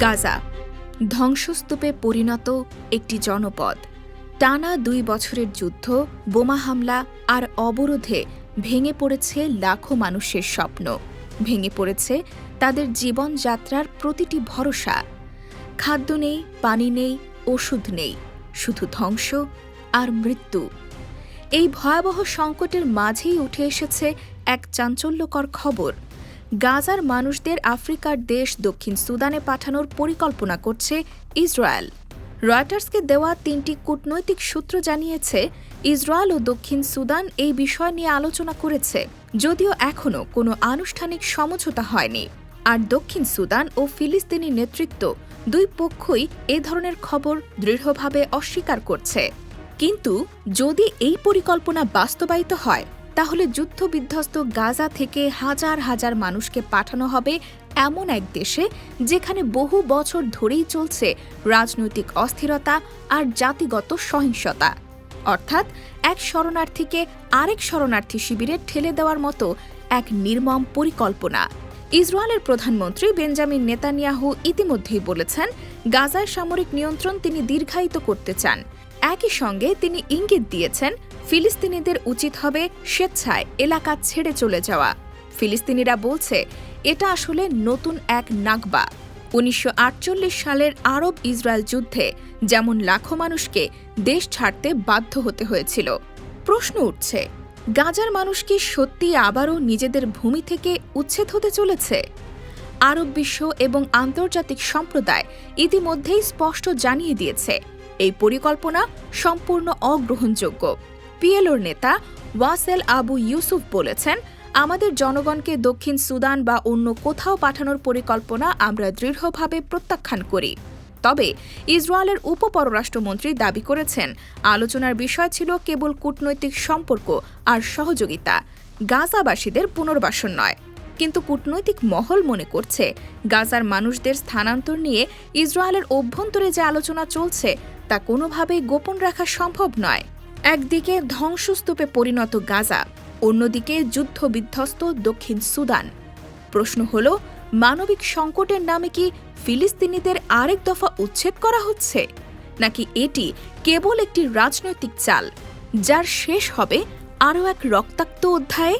গাজা। ধ্বংসস্তূপে পরিণত একটি জনপদ। টানা দুই বছরের যুদ্ধ, বোমা হামলা আর অবরোধে ভেঙে পড়েছে লাখো মানুষের স্বপ্ন। ভেঙে পড়েছে তাদের জীবনযাত্রার প্রতিটি ভরসা। খাদ্য নেই, পানি নেই, ওষুধ নেই, শুধু ধ্বংস আর মৃত্যু। এই ভয়াবহ সংকটের মাঝেই উঠে এসেছে এক চাঞ্চল্যকর খবর। গাজার মানুষদের আফ্রিকার দেশ দক্ষিণ সুদানে পাঠানোর পরিকল্পনা করছে ইসরায়েল। রয়টার্সকে দেওয়া তিনটি কূটনৈতিক সূত্র জানিয়েছে, ইসরায়েল ও দক্ষিণ সুদান এই বিষয় নিয়ে আলোচনা করেছে, যদিও এখনও কোনো আনুষ্ঠানিক সমঝোতা হয়নি। আর দক্ষিণ সুদান ও ফিলিস্তিনি নেতৃত্ব দুই পক্ষই এ ধরনের খবর দৃঢ়ভাবে অস্বীকার করছে। কিন্তু যদি এই পরিকল্পনা বাস্তবায়িত হয় তাহলে যুদ্ধবিধ্বস্ত গাজা থেকে হাজার হাজার মানুষকে পাঠানো হবে এমন এক দেশে যেখানে বহু বছর ধরেই চলছে রাজনৈতিক অস্থিরতা আর জাতিগত সহিংসতা। অর্থাৎ এক শরণার্থীকে আরেক শরণার্থী শিবিরে ঠেলে দেওয়ার মতো এক নির্মম পরিকল্পনা। ইসরায়েলের প্রধানমন্ত্রী বেঞ্জামিন নেতানিয়াহু ইতিমধ্যেই বলেছেন গাজার সামরিক নিয়ন্ত্রণ তিনি দীর্ঘায়িত করতে চান। একই সঙ্গে তিনি ইঙ্গিত দিয়েছেন ফিলিস্তিনিদের উচিত হবে স্বেচ্ছায় এলাকা ছেড়ে চলে যাওয়া। ফিলিস্তিনিরা বলছে, এটা আসলে নতুন এক নাগবা উনিশশো সালের আরব ইসরায়েল যুদ্ধে যেমন লাখো মানুষকে দেশ ছাড়তে বাধ্য হতে হয়েছিল। প্রশ্ন উঠছে, গাজার মানুষ কি সত্যি আবারও নিজেদের ভূমি থেকে উচ্ছেদ হতে চলেছে? আরব বিশ্ব এবং আন্তর্জাতিক সম্প্রদায় ইতিমধ্যেই স্পষ্ট জানিয়ে দিয়েছে, এই পরিকল্পনা সম্পূর্ণ অগ্রহণযোগ্য। পিএলওর নেতা ওয়াসেল আবু ইউসুফ বলেছেন, আমাদের জনগণকে দক্ষিণ সুদান বা অন্য কোথাও পাঠানোর পরিকল্পনা আমরা দৃঢ়ভাবে প্রত্যাখ্যান করি। তবে ইসরায়েলের উপ পররাষ্ট্রমন্ত্রী দাবি করেছেন, আলোচনার বিষয় ছিল কেবল কূটনৈতিক সম্পর্ক আর সহযোগিতা, গাজাবাসীদের পুনর্বাসন নয়। কিন্তু কূটনৈতিক মহল মনে করছে, গাজার মানুষদের স্থানান্তর নিয়ে ইসরায়েলের অভ্যন্তরে যে আলোচনা চলছে, তা কোনোভাবেই গোপন রাখা সম্ভব নয়। একদিকে ধ্বংসস্তূপে পরিণত গাজা, অন্যদিকে যুদ্ধবিধ্বস্ত দক্ষিণ সুদান। প্রশ্ন হল, মানবিক সংকটের নামে কি ফিলিস্তিনিদের আরেক দফা উচ্ছেদ করা হচ্ছে? নাকি এটি কেবল একটি রাজনৈতিক চাল, যার শেষ হবে আরও এক রক্তাক্ত অধ্যায়ে?